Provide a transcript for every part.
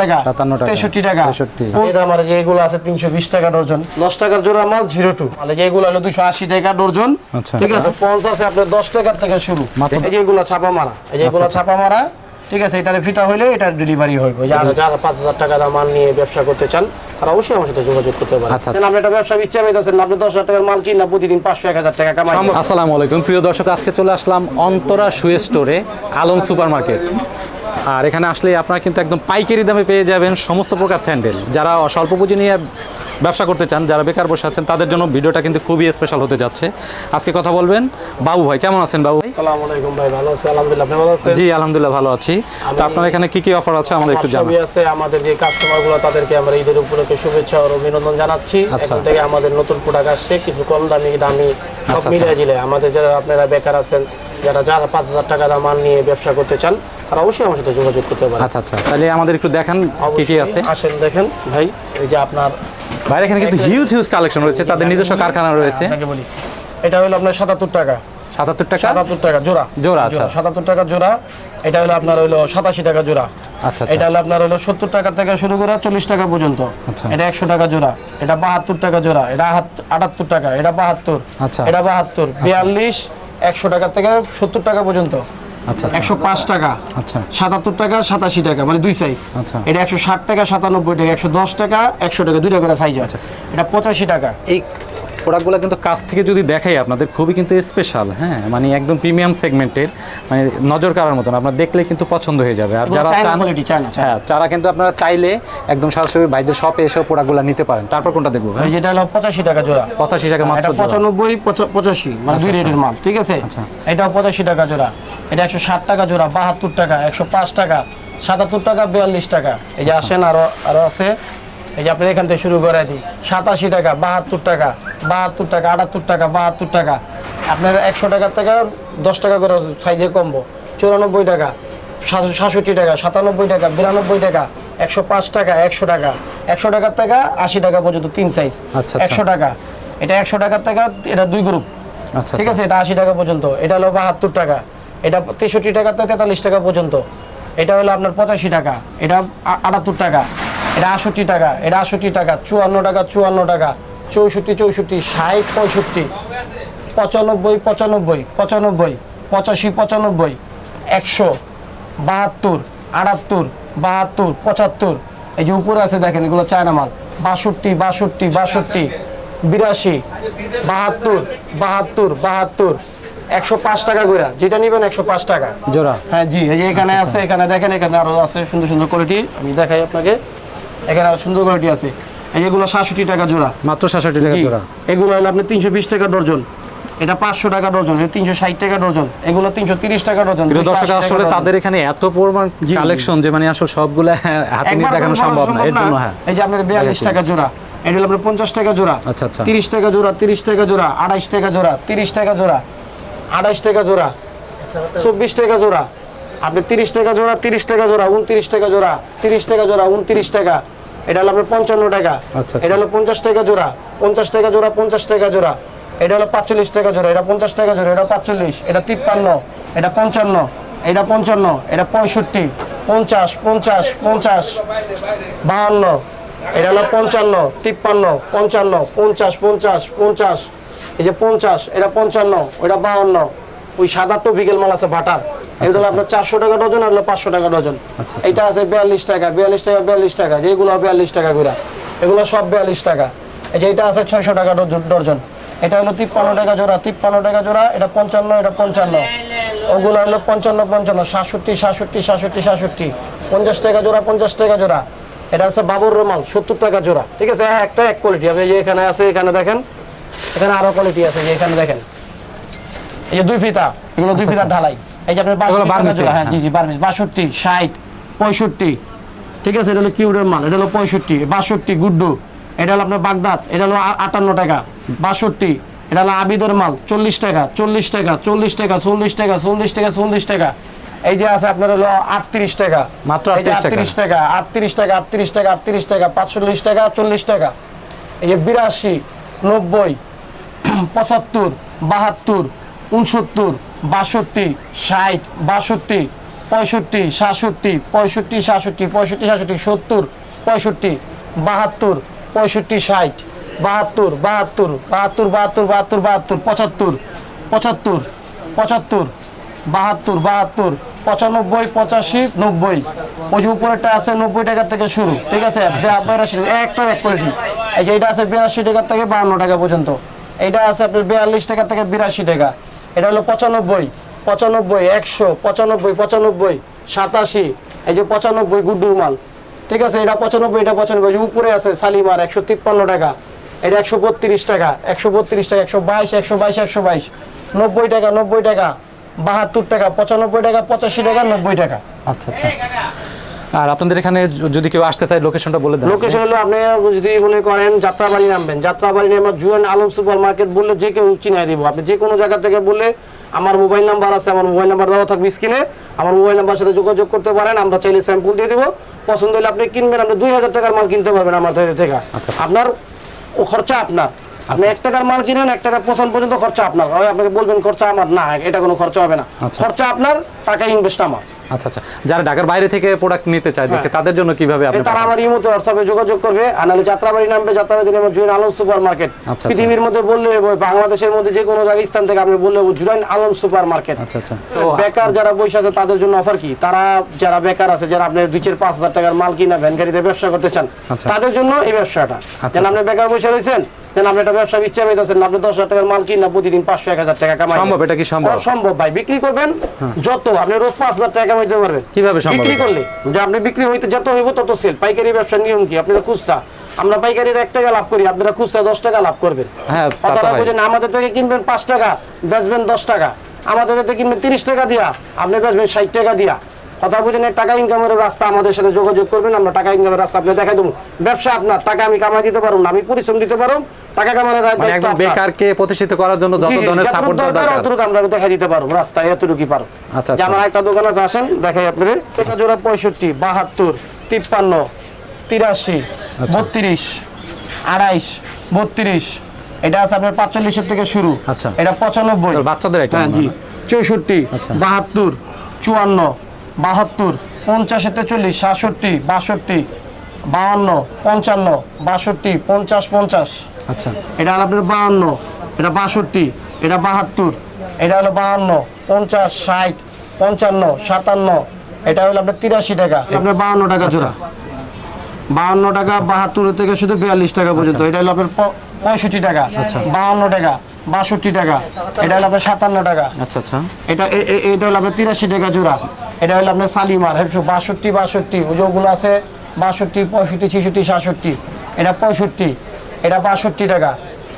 টাকা 57 টাকা, তেষট্টি টাকা। 63 এটা আমার যে এগুলো আছে তিনশো বিশ টাকা ডর্জন দশ টাকার জোড়া মাল জিরো টু। মানে যে এগুলো হলো দুশো আশি টাকা ডর্জন আচ্ছা। ঠিক আছে পঞ্চ আছে আপনার দশ টাকার থেকে শুরু। এই যে এগুলো ছাপা মারা এই যে এগুলো ছাপা মারা ঠিক আছে এটার ফিটা হইলে এটা ডেলিভারি হইবে। যারা যারা পাঁচ হাজার টাকা দাম মাল নিয়ে ব্যবসা করতে চান তারা অবশ্যই আমার সাথে যোগাযোগ করতে পারেন আচ্ছা, আপনি একটা ব্যবসা ইচ্ছা পেতেছেন আপনি দশ হাজার টাকার মাল কিনা প্রতিদিন পাঁচশো এক হাজার টাকা কামাই আসসালামু আলাইকুম। প্রিয় দর্শক আজকে চলে আসলাম অন্তরা শুয়ে স্টোরে আলম সুপার মার্কেট আর এখানে আসলে আপনারা কিন্তু একদম পাইকারি দামে পেয়ে যাবেন সমস্ত প্রকার স্যান্ডেল। যারা স্বল্প পুঁজি নিয়ে ব্যবসা করতে চান যারা বেকার বসে আছেন তাদের জন্য ভিডিওটা কিন্তু খুবই স্পেশাল হতে যাচ্ছে। আজকে কথা বলবেন বাবু ভাই কেমন আছেন বাবু ভাই? আসসালামু আলাইকুম ভাই ভালো আছি আলহামদুলিল্লাহ। আপনি ভালো আছেন? জি আলহামদুলিল্লাহ ভালো আছি। তো আপনার এখানে কি কি অফার আছে আমাদের একটু জানান। আছে আমাদের যে কাস্টমারগুলো তাদেরকে আমরা ঈদের উপলক্ষে শুভেচ্ছা ও অভিনন্দন জানাচ্ছি। আচ্ছা। এখন থেকে আমাদের নতুন প্রোডাক্ট আসছে কিছু কম দামি দামি সব আচ্ছা, মিলিয়ে জিলে। আমাদের যারা আপনারা বেকার আছেন যারা যারা পাঁচ হাজার টাকা দাম মাল নিয়ে ব্যবসা করতে চান তারা অবশ্যই আমার সাথে যোগাযোগ করতে পারেন। আচ্ছা আচ্ছা। তাহলে আমাদের একটু দেখান কি কি আছে। আসেন দেখেন। ভাই। এই যে আপনার বাইরে এখানে কিন্তু হিউজ হিউজ কালেকশন রয়েছে। তাদের নিজস্ব কারখানা রয়েছে। আপনাকে বলি। এটা হলো আপনার সাতাত্তর টাকা। সাতাত্তর টাকা? সাতাত্তর টাকা জোড়া। জোড়া, আচ্ছা। সাতাত্তর টাকা জোড়া। এটা হলো আপনার হলো সাতাশি টাকা জোড়া। আচ্ছা এটা আচ্ছা হলো আপনার হলো সত্তর টাকা থেকে শুরু করে চল্লিশ টাকা পর্যন্ত। আচ্ছা। এটা একশো টাকা জোড়া। এটা বাহাত্তর টাকা জোড়া। এটা আটাত্তর টাকা। এটা বাহাত্তর। আচ্ছা। এটা বাহাত্তর। বিয়াল্লিশ একশো টাকা থেকে সত্তর টাকা পর্যন্ত। আচ্ছা আচ্ছা। একশো পাঁচ টাকা। আচ্ছা। সাতাত্তর টাকা সাতাশি টাকা মানে দুই সাইজ আচ্ছা। এটা একশো ষাট টাকা সাতানব্বই টাকা একশো দশ টাকা একশো টাকা দুই টাকা সাইজ আছে এটা পঁচাশি টাকা। এই প্রোডাক্টগুলো কিন্তু কাছ থেকে যদি দেখাই আপনাদের খুবই কিন্তু স্পেশাল হ্যাঁ? মানে একদম প্রিমিয়াম সেগমেন্টের মানে নজর কাড়ার মতন। আপনার দেখলে কিন্তু পছন্দ হয়ে যাবে। আর যারা চান। হ্যাঁ যারা কিন্তু আপনারা চাইলে একদম সরাসরি ভাইদের শপে এসে প্রোডাক্টগুলো নিতে পারেন। তারপর কোনটা দেখব যেটা হলো পঁচাশি টাকা জোড়া। পঁচাশি টাকা মাত্র পঁচানব্বই পঁচাশি মানে দুই রেটের মাল ঠিক আছে? আচ্ছা। এটাও পঁচাশি টাকা জোড়া। এটা একশো ষাট টাকা জোড়া বাহাত্তর টাকা একশো পাঁচ টাকা সাতাত্তর টাকা বিয়াল্লিশ টাকা। এই যে আসেন আরও আরও আছে। এই যে আপনি এখান থেকে শুরু করে দিই। সাতাশি টাকা বাহাত্তর টাকা বাহাত্তর টাকা আটাত্তর টাকা বাহাত্তর টাকা। আপনার একশো টাকার থেকে দশ টাকা করে সাইজে কমবো। চুরানব্বই টাকা সাতষট্টি টাকা সাতানব্বই টাকা বিরানব্বই টাকা একশো পাঁচ টাকা একশো টাকা। একশো টাকার টাকা আশি টাকা পর্যন্ত তিন সাইজ। আচ্ছা, আচ্ছা। একশো টাকা। এটা একশো টাকার টাকা এটা দুই গ্রুপ আচ্ছা ঠিক আছে? এটা আশি টাকা পর্যন্ত। এটা হলো বাহাত্তর টাকা। এটা তেষট্টি টাকা থেকে তেতাল্লিশ টাকা পর্যন্ত। এটা হলো আপনার পঁচাশি টাকা। এটা আটাত্তর টাকা। এটা আটষট্টি টাকা এটা আষট্টি টাকা চুয়ান্ন টাকা চুয়ান্ন টাকা চৌষট্টি চৌষট্টি ষাট পঁয়ষট্টি পঁচানব্বই পঁচানব্বই পঁচানব্বই পঁচাশি পঁচানব্বই একশো বাহাত্তর আটাত্তর বাহাত্তর পঁচাত্তর। এই যে উপরে আছে দেখেন এগুলো চায়না মাল। বাষট্টি বাষট্টি বাষট্টি বিরাশি বাহাত্তর বাহাত্তর বাহাত্তর একশো পাঁচ টাকা করে যেটা নেবেন একশো পাঁচ টাকা। জোড়া? হ্যাঁ জি এই যে এখানে আছে এখানে দেখেন এখানে আরও আছে সুন্দর সুন্দর কোয়ালিটি। আমি দেখাই আপনাকে। এখানে সুন্দর কোয়ালিটি আছে। এই যেগুলো সাতষট্টি টাকা জোড়া। মাত্র সাতষট্টি টাকা জোড়া। এগুলো হলো আপনি তিনশো বিশ টাকা ডর্জন এটা পাঁচশো টাকা ডর্জন এটা তিনশো ষাট টাকা ডর্জন এগুলো তিনশো তিরিশ টাকা ডর্জন দর্শক আসলে তাদের এখানে এত পরিমাণ। কালেকশন যে মানে আসলে সবগুলো হাতে নিয়ে দেখানো সম্ভব না এর জন্য হ্যাঁ। এই যে আপনার বিয়াল্লিশ টাকা জোড়া এটা হলো আপনার পঞ্চাশ টাকা জোড়া। আচ্ছা, আচ্ছা। তিরিশ টাকা জোড়া তিরিশ টাকা জোড়া আড়াইশ টাকা জোড়া তিরিশ টাকা জোড়া আড়াইশ টাকা জোড়া চব্বিশ টাকা জোড়া। আপনি তিরিশ টাকা জোড়া তিরিশ টাকা জোড়া উনত্রিশ টাকা জোড়া তিরিশ টাকা জোড়া উনত্রিশ টাকা। এটা হলো আপনার পঞ্চান্ন টাকা। আচ্ছা, আচ্ছা। এটা হলো পঞ্চাশ টাকা জোড়া পঞ্চাশ টাকা জোড়া পঞ্চাশ টাকা জোড়া। এটা হলো পাঁচচল্লিশ টাকা জোড়া এটা পঞ্চাশ টাকা জোড়া এটা পাঁচচল্লিশ এটা তিপ্পান্ন এটা পঞ্চান্ন এটা পঞ্চান্ন এটা পঁয়ষট্টি পঞ্চাশ পঞ্চাশ পঞ্চাশ বাহান্ন এটা হলো পঞ্চান্ন তিপ্পান্ন পঞ্চান্ন পঞ্চাশ পঞ্চাশ পঞ্চাশ এই যে পঞ্চাশ এটা পঞ্চান্ন ওইটা বাহান্ন। ওই সাদা টপিক্যাল মাল আছে বাটার এগুলো হলো আপনার চারশো টাকা ডজন আর পাঁচশো টাকা ডজন। আচ্ছা, আচ্ছা। এটা আছে বিয়াল্লিশ টাকা বিয়াল্লিশ টাকা বিয়াল্লিশ টাকা যেগুলো বিয়াল্লিশ টাকা করে। এগুলো সব বিয়াল্লিশ টাকা। এই যে এটা আছে ছয়শো টাকা ডজন- এটা হলো তিপ্পান্ন টাকা জোড়া তিপ্পান্ন টাকা জোড়া এটা পঞ্চান্ন এটা পঞ্চান্ন। ওগুলো হলো পঞ্চান্ন পঞ্চান্ন সাতষট্টি সাতষট্টি সাতষট্টি সাতষট্টি। পঞ্চাশ টাকা জোড়া পঞ্চাশ টাকা জোড়া। এটা আছে বাবুর রুমাল সত্তর টাকা জোড়া। ঠিক আছে হ্যাঁ একটা এক কোয়ালিটি আপনি যে এখানে আছে এখানে দেখেন। এখানে আরও কোয়ালিটি আছে যে এখানে দেখেন। এই যে দুই ফিতা এগুলো দুই ফিতা ঢালাই। এই যে আপনার হ্যাঁ হ্যাঁ। জি জি বার্মিস বাষট্টি ষাট পঁয়ষট্টি। ঠিক আছে এটা হলো কিউডের মাল এটা হলো পঁয়ষট্টি বাষট্টি গুড্ডু। এটা হলো আপনার বাগদাদ এটা হলো আটান্ন টাকা বাষট্টি। এটা হলো আবিদের মাল চল্লিশ টাকা চল্লিশ টাকা চল্লিশ টাকা চল্লিশ টাকা চল্লিশ টাকা চল্লিশ টাকা। এই যে আছে আপনার হলো আটত্রিশ টাকা মাত্র এই যে 38 টাকা। আটত্রিশ টাকা আটত্রিশ টাকা আটত্রিশ টাকা আটত্রিশ টাকা পাঁচচল্লিশ টাকা চল্লিশ টাকা। এই যে বিরাশি নব্বই পঁচাত্তর বাহাত্তর উনসত্তর বাষট্টি, ষাট, বাষট্টি, পঁয়ষট্টি, সাতষট্টি পঁয়ষট্টি সাতষট্টি পঁয়ষট্টি, সাতষট্টি, সত্তর, পঁয়ষট্টি, বাহাত্তর, পঁয়ষট্টি, ষাট, বাহাত্তর বাহাত্তর বাহাত্তর বাহাত্তর বাহাত্তর বাহাত্তর, পঁচাত্তর পঁচাত্তর পঁচাত্তর, বাহাত্তর বাহাত্তর, পঁচানব্বই, পঁচাশি, নব্বই। ওই যে উপরেরটা আছে নব্বই টাকা থেকে শুরু, ঠিক আছে? বিরাশি একটা এক করে দিই। এই যে এটা আছে বিরাশি টাকা থেকে বাহান্ন টাকা পর্যন্ত। এটা আছে আপনার বিয়াল্লিশ টাকা থেকে বিরাশি টাকা। এটা হলো পঁচানব্বই পঁচানব্বই, একশো, পঁচানব্বই পঁচানব্বই, সাতাশি, এই যে পঁচানব্বই গুড্ডুর মাল। ঠিক আছে, এটা পঁচানব্বই এটা পঁচানব্বই উপরে আছে সালিমার একশো তিপ্পান্ন টাকা, এটা একশো বত্রিশ টাকা, একশো বত্রিশ টাকা, একশো বাইশ একশো বাইশ একশো বাইশ, নব্বই টাকা নব্বই টাকা, বাহাত্তর টাকা, পঁচানব্বই টাকা, পঁচাশি টাকা, নব্বই টাকা। আচ্ছা আচ্ছা। আর আপনাদের এখানে যদি কেউ আসতে চায় লোকেশনটা বলে দেন। লোকেশন হলো আপনি যদি মনে করেন যাত্রাবাড়ি নামবেন যাত্রাবাড়ি নেমে জুয়েন আলম সুপার মার্কেট বললে যে কেউ চিনিয়ে দিব। আপনি যে কোনো জায়গা থেকে বললে আমার মোবাইল নাম্বার আছে আমার মোবাইল নাম্বার দেওয়া থাকবে স্ক্রিনে। আমার মোবাইল নাম্বার সাথে যোগাযোগ করতে পারেন আমরা চাইলে স্যাম্পল দিয়ে দেবো। পছন্দ হলে আপনি কিনবেন আপনি দুই হাজার টাকার মাল কিনতে পারবেন আমার থেকে থেকে। আচ্ছা। আপনার ও খরচা আপনার। আপনি এক টাকার মাল কিনেন এক টাকা পছন্দ পর্যন্ত খরচা আপনার। আপনাকে বলবেন খরচা আমার না এটা কোনো খরচা হবে না। আচ্ছা। খরচা আপনার টাকা ইনভেস্ট আমার। আচ্ছা আচ্ছা যারা ঢাকার বাইরে থেকে প্রোডাক্ট নিতে চায় দেখে হ্যাঁ। তাদের জন্য কীভাবে আপনি তারা আমার ইমোতে হোয়াটসঅ্যাপে যোগাযোগ করবে আর নাহলে যাত্রাবাড়ি নামবে যাত্রাবাড়ি থেকে জুরাইন আলম সুপার মার্কেট আচ্ছা। পৃথিবীর মধ্যে বললে বাংলাদেশের মধ্যে যে কোনো জায়গায় স্থান থেকে আপনি বললে জুরাইন আলম সুপার মার্কেট আচ্ছা আচ্ছা তো বেকার যারা বসে আছে তাদের জন্য অফার কি তারা যারা বেকার আছে যারা আপনার দুই চার পাঁচ হাজার টাকার মাল কিনা ভ্যান গাড়িতে ব্যবসা করতে চান আচ্ছা। তাদের জন্য এই ব্যবসাটা আচ্ছা। যেন আপনি বেকার বসে রয়েছেন যেন আপনি একটা ব্যবসা ইচ্ছা পেতেছেন আপনি দশ হাজার টাকার মাল কিনা প্রতিদিন পাঁচশো এক হাজার টাকা কামাই সম্ভব, এটা কি সম্ভব? সম্ভব ভাই বিক্রি করবেন যত আপনি রোজ পাঁচ হাজার টাকা কামাইতে পারবেন। কীভাবে বিক্রি করলে? যে আপনি বিক্রি হইতে যত হইব তত সেল পাইকারি ব্যবসার নিয়ম কি? আপনারা খুচরা। আমরা পাইকারির এক টাকা লাভ করি আপনারা খুচরা দশ টাকা লাভ করবেন। হ্যাঁ, হয়। আমাদের থেকে কিনবেন পাঁচ টাকা বেচবেন দশ টাকা। আমাদের থেকে কিনবেন তিরিশ টাকা দিয়া আপনি বেচবেন ষাট টাকা দিয়া। কথা বুঝেন টাকা ইনকামের রাস্তা আমাদের সাথে যোগাযোগ করবেন আমরা টাকা ইনকামের রাস্তা আপনি দেখাই দেবো। ব্যবসা আপনার টাকা আমি কামাই দিতে পারব না আমি পরিশ্রম দিতে পারব। টাকা কামানোর মানে একদম বেকারকে প্রতিষ্ঠিত করার জন্য যত ধরনের সাপোর্ট দরকার, অতটুকু আমরা দেখা দিতে পারব রাস্তায় পারো আচ্ছা, যে আচ্ছা। আমার একটা দোকান আছে আসেন দেখাই আপনাদের এটা জোড়া পঁয়ষট্টি বাহাত্তর তিপ্পান্ন তিরাশি আচ্ছা। বত্রিশ আড়াইশ বত্রিশ এটা আছে আপনার পাঁচচল্লিশের থেকে শুরু আচ্ছা। এটা পঁচানব্বই বাচ্চাদের হ্যাঁ জি। চৌষট্টি আচ্ছা। বাহাত্তর চুয়ান্ন বাহাত্তর পঞ্চাশের তেচল্লিশ সাতষট্টি বাষট্টি বাহান্ন পঞ্চান্ন বাষট্টি পঞ্চাশ পঞ্চাশ। আচ্ছা। এটা হলো আপনার বাহান্ন এটা বাষট্টি এটা বাহাত্তর এটা হলো বাহান্ন পঞ্চাশ ষাট পঞ্চান্ন সাতান্ন এটা হলো আপনার তিরাশি টাকা। আপনার বাহান্ন টাকা জোড়া। বাহান্ন টাকা বাহাত্তর থেকে শুধু বিয়াল্লিশ টাকা পর্যন্ত। এটা হলো আপনার পঁয়ষট্টি টাকা। আচ্ছা। বাহান্ন টাকা বাষট্টি টাকা। এটা হলো আপনার সাতান্ন টাকা। আচ্ছা আচ্ছা। এটা এটা হলো আপনার তিরাশি টাকা জোড়া। এটা হলো আপনার সালিমার বাষট্টি বাষট্টি ওগুলো আছে বাষট্টি, পঁয়ষট্টি, ছেষট্টি, সাতষট্টি। এটা পঁয়ষট্টি, এটা বাষট্টি টাকা।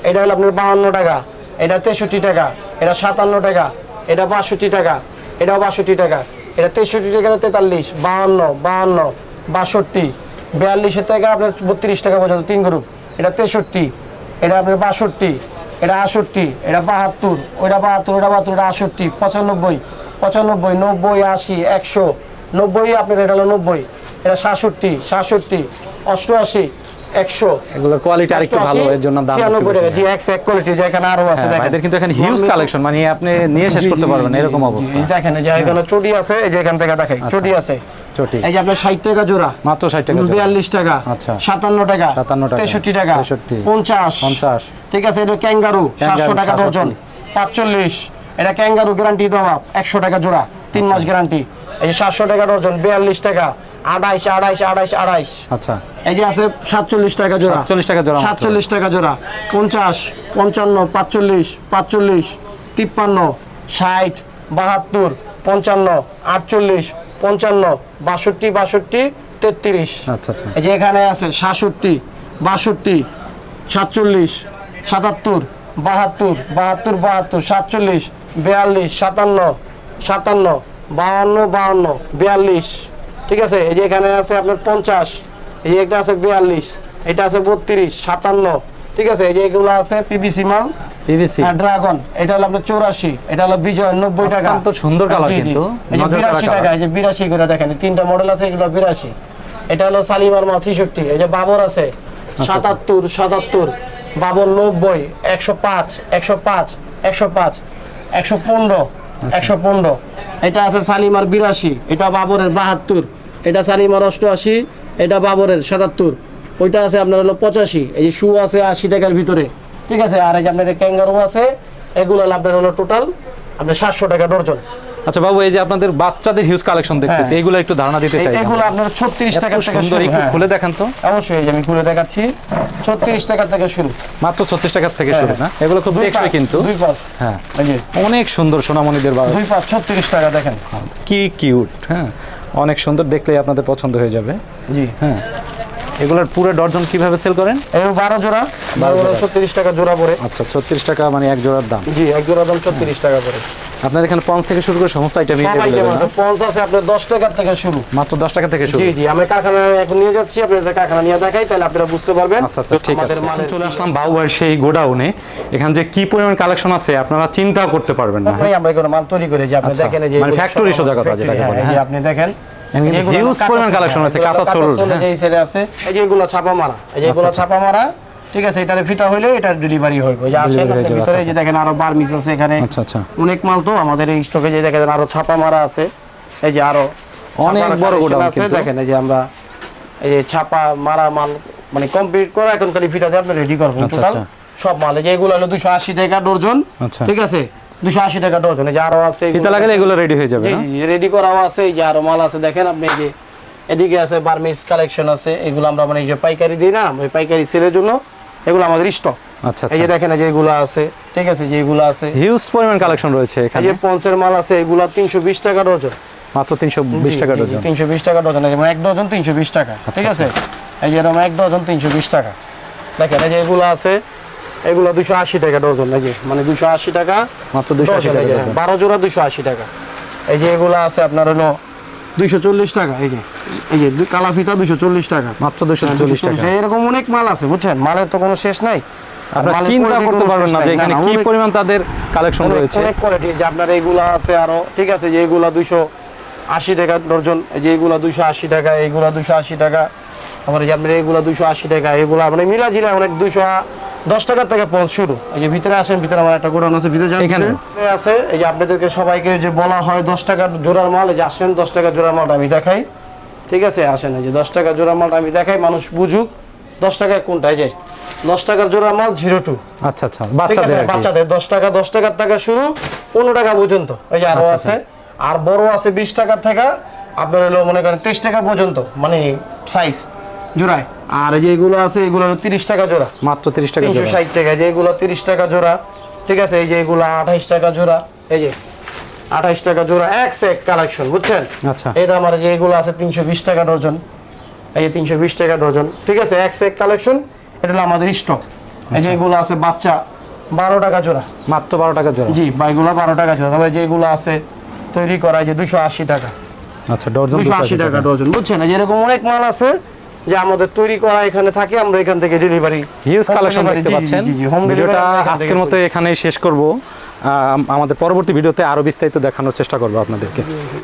এটা হলো আপনার বাহান্ন টাকা। এটা তেষট্টি টাকা। এটা সাতান্ন টাকা। এটা বাষট্টি টাকা। এটাও বাষট্টি টাকা। এটা তেষট্টি টাকা, তেতাল্লিশ, বাহান্ন বাহান্ন, বাষট্টি। বিয়াল্লিশের থেকে আপনার বত্রিশ টাকা পর্যন্ত, তিন গ্রুপ এটা তেষট্টি, এটা আপনার বাষট্টি, এটা আষট্টি এটা বাহাত্তর, ওইটা বাহাত্তর ওটা বাহাত্তর এটা আষট্টি পঁচানব্বই পঁচানব্বই, নব্বই, আশি, একশো, নব্বই আপনার, এটা হলো নব্বই। এটা সাতষট্টি সাতষট্টি অষ্টআশি একশো। এগুলোর কোয়ালিটি আরেকটু ভালো এর জন্য দাম একটু ছিয়ানব্বই বেশি। টাকা। জি এক্স এক কোয়ালিটি যেখানে আরও আছে দেখেন। ভাইদের কিন্তু এখানে হিউজ কালেকশন মানে আপনি নিয়ে শেষ করতে পারবেন এরকম অবস্থা। দেখেন যে এখানে চটি আছে এই যে এখান থেকে দেখাই চটি আছে। চটি। এই যে আপনার ষাট টাকা জোড়া মাত্র টাকা জোড়া। বিয়াল্লিশ টাকা আচ্ছা। সাতান্ন টাকা 57 টাকা, তেষট্টি টাকা 63, পঞ্চাশ। পঞ্চাশ। ঠিক আছে এটা ক্যাঙ্গারু টাকা ডজন এটা ক্যাঙ্গারু গ্যারান্টি দেওয়া একশো টাকা জোড়া তিন আচ্ছা। মাস গ্যারান্টি এই যে সাতশো টাকা ডজন বিয়াল্লিশ টাকা। আড়াইশ আড়াইশ আড়াইশ আড়াইশ। আচ্ছা। এই যে আছে সাতচল্লিশ টাকা জোড়া। 47 টাকা জোড়া সাতচল্লিশ টাকা জোড়া। পঞ্চাশ পঞ্চান্ন পাঁচচল্লিশ পাঁচচল্লিশ তিপ্পান্ন ষাট বাহাত্তর পঞ্চান্ন আটচল্লিশ পঞ্চান্ন বাষট্টি বাষট্টি তেত্রিশ। আচ্ছা আচ্ছা। এই যে এখানে আছে সাতষট্টি বাষট্টি সাতচল্লিশ সাতাত্তর বাহাত্তর বাহাত্তর বাহাত্তর সাতচল্লিশ বিয়াল্লিশ সাতান্ন সাতান্ন বাহান্ন বাহান্ন বিয়াল্লিশ। ঠিক আছে? এই যে এখানে আছে আপনার পঞ্চাশ এই যে একটা আছে বিয়াল্লিশ এটা আছে বত্রিশ সাতান্ন ঠিক আছে? এই যে এগুলো আছে পিবিসি মাল পিভিসি ড্রাগন এটা হলো আপনার চৌরাশি এটা হলো বিজয় টাকা। সুন্দর। কিন্তু। টাকা এই যে করে দেখেন তিনটা মডেল আছে এগুলো এটা হলো সালিমার মাল এই যে বাবর আছে আচ্ছা, সাতাত্তর সাতাত্তর। বাবর নব্বই একশো পাঁচ একশো পাঁচ একশো পনেরো। এটা আছে সালিমার বিরাশি, এটা বাবরের বাহাত্তর। এটা সালিমার অষ্টআশি, এটা বাবরের সাতাত্তর। ওইটা আছে আপনার হলো পঁচাশি, এই যে শু আছে আশি টাকার ভিতরে। ঠিক আছে? আর এই যে আপনাদের ক্যাঙ্গারু আছে, এগুলো আপনার হলো টোটাল আপনার সাতশো টাকা ডর্জন। আচ্ছা বাবু এই যে আপনাদের বাচ্চাদের হিউজ কালেকশন দেখতেছি হ্যাঁ। এইগুলো একটু ধারণা দিতে চাই এগুলো আপনার ছত্রিশ এত টাকা থেকে সুন্দর শুরু। একটু হ্যাঁ। খুলে দেখান তো। অবশ্যই আমি খুলে দেখাচ্ছি। ছত্রিশ টাকা থেকে শুরু। মাত্র ছত্রিশ টাকার থেকে শুরু না? এগুলো খুব হ্যাঁ। টেকসই কিন্তু। দুই পাঁচ। হ্যাঁ। অনেক সুন্দর সোনামণিদের বাবা দুই পাঁচ ছত্রিশ টাকা দেখেন। কি কিউট হ্যাঁ। অনেক সুন্দর দেখলেই আপনাদের পছন্দ হয়ে যাবে। জি। হ্যাঁ। এগুলোর পুরো ডর্জন কীভাবে সেল করেন? এই বারো জোড়া। বারো জোড়া। ছত্রিশ টাকা জোড়া পড়ে। আচ্ছা ছত্রিশ টাকা মানে এক জোড়ার দাম। জি এক জোড়া দাম ছত্রিশ টাকা করে আপনার এখানে পঞ্চ থেকে শুরু করে সমস্ত আইটেম পঞ্চ আছে আপনার দশ টাকার থেকে শুরু। মাত্র দশ টাকা থেকে শুরু? জি জি আমি কারখানায় এখন নিয়ে যাচ্ছি আপনাদের কারখানা নিয়ে দেখাই তাহলে আপনারা বুঝতে পারবেন। আচ্ছা আচ্ছা ঠিক আছে। চলে আসলাম বাউয়ের সেই গোডাউনে। এখানে যে কি পরিমাণ কালেকশন আছে আপনারা চিন্তাও করতে পারবেন না আমরা এগুলো মাল তৈরি করে। যে আপনি আচ্ছা, দেখেন এই যে মানে সব সোজা কথা factory, যেটাকে হ্যাঁ, বলে, এই যে হ্যাঁ। আপনি দেখেন পরিমাণ হ্যাঁ, আছে, কাঁচা কাঁচা সোল, সোল। এই সাইডে আছে। এই যে ছাপা মারা। এই যে ছাপা মারা ঠিক আছে এটারে ফিটা হইলে এটা ডেলিভারি হইবে। যে আসেন Delivery আপনার যাবে, ভিতরে আচ্ছা, যে দেখেন আরও বার্মিস আছে এখানে। আচ্ছা আচ্ছা। অনেক মাল তো আমাদের এই স্টকে যে দেখেন আরও ছাপা মারা আছে। এই যে আরও অনেক বড় গোডাউন আছে দেখেন এই যে আমরা এই যে ছাপা মারা মাল মানে কমপ্লিট করে এখন খালি ফিটা দিয়ে আপনি রেডি করবেন আচ্ছা, টোটাল আচ্ছা। সব মাল এই যে এগুলো হলো দুশো আশি টাকা ডর্জন আচ্ছা। ঠিক আছে? দুশো আশি টাকা ডর্জন এই যে আরও আছে ফিতা লাগালে এগুলো রেডি হয়ে যাবে না রেডি করাও আছে এই যে আরও মাল আছে দেখেন আপনি এই যে এদিকে আছে বার্মিস কালেকশন আছে এগুলো আমরা মানে এই যে পাইকারি দিই না ওই পাইকারি সেলের জন্য এগুলো আমাদের স্টক আচ্ছা এই যে আচ্ছা দেখেন যে এগুলো আছে ঠিক আছে যে এগুলো আছে হিউজ পরিমাণ কালেকশন রয়েছে এখানে এই যে পঞ্চের মাল আছে এগুলো তিনশো বিশ টাকা ডজন মাত্র তিনশো বিশ টাকা ডজন তিনশো বিশ টাকা ডজন যেমন এক ডজন তিনশো বিশ টাকা ঠিক আছে এই যে এরকম এক ডজন তিনশো বিশ টাকা দেখেন এই যে এগুলো আছে এগুলো দুশো আশি টাকা ডজন যে মানে দুশো আশি টাকা মাত্র দুশো আশি টাকা। বারো জোড়া দুশো আশি টাকা। এই যে এগুলো আছে আপনার হলো দুইশো চল্লিশ টাকা এই যে এই যে দুশো চল্লিশ টাকা। মাত্র দুশো চল্লিশ টাকা। এরকম অনেক মাল আছে বুঝছেন? মালের তো কোনো শেষ নাই। আপনারা চিন্তা করতে পারবেন না যে এখানে কি পরিমাণ তাদের কালেকশন রয়েছে। অনেক কোয়ালিটি যে আপনার এইগুলা আছে আরও ঠিক আছে যে এগুলা দুইশো আশি টাকা ডর্জন এই যে এগুলা দুইশো আশি টাকা এইগুলা দুইশো আশি টাকা। এই যে আপনার এইগুলা দুইশো আশি টাকা এগুলা মানে মিলা জিলা অনেক দুইশো দশ টাকার থেকে পৌঁছ শুরু। এই যে ভিতরে আসেন ভিতরে আমার একটা গোডাউন আছে ভিতরে এখানে? আছে এই যে আপনাদেরকে সবাইকে যে বলা হয় দশ টাকার জোড়ার মাল এই যে আসেন দশ টাকা জোড়ার মালটা আমি দেখাই। ঠিক আছে আসেন এই যে দশ টাকা জোড়ার মালটা আমি দেখাই মানুষ বুঝুক। দশ টাকা কোনটা এই যে দশ টাকার জোড়ার মাল জিরো টু। আচ্ছা আচ্ছা বাচ্চাদের বাচ্চাদের দশ টাকা দশ টাকার টাকা শুরু পনেরো টাকা পর্যন্ত। এই যে আরও আচ্ছা, আছে আর বড় আছে বিশ টাকার থেকে আপনার হলো মনে করেন তেইশ টাকা পর্যন্ত মানে সাইজ জোড়ায় আর এই যে এগুলো আছে এগুলো তিরিশ টাকা জোড়া মাত্র তিরিশ টাকা তিনশো ষাট টাকা যে এগুলো তিরিশ টাকা জোড়া ঠিক আছে এই যে এগুলো আঠাইশ টাকা জোড়া এই যে আঠাইশ টাকা জোড়া এক সেক কালেকশন বুঝছেন আচ্ছা এটা আমার যে এগুলো আছে তিনশো বিশ টাকা ডজন এই যে তিনশো বিশ টাকা ডজন ঠিক আছে এক সেক কালেকশন এটা হলো আমাদের স্টক এই যে এগুলো আছে বাচ্চা বারো টাকা জোড়া মাত্র বারো টাকা জোড়া জি বাইগুলো বারো টাকা জোড়া তবে যেগুলো আছে তৈরি করা এই যে দুশো আশি টাকা আচ্ছা ডর্জন দুশো আশি টাকা ডজন বুঝছেন এই যে এরকম অনেক মাল আছে যে আমাদের তৈরি করা এখানে থাকে আমরা এখান থেকে ডেলিভারি হিউজ কালেকশন দেখতে পাচ্ছেন। ভিডিওটা আজকের মতো এখানেই শেষ করব। আম- আমাদের পরবর্তী ভিডিওতে আরও বিস্তারিত দেখানোর চেষ্টা করব আপনাদেরকে।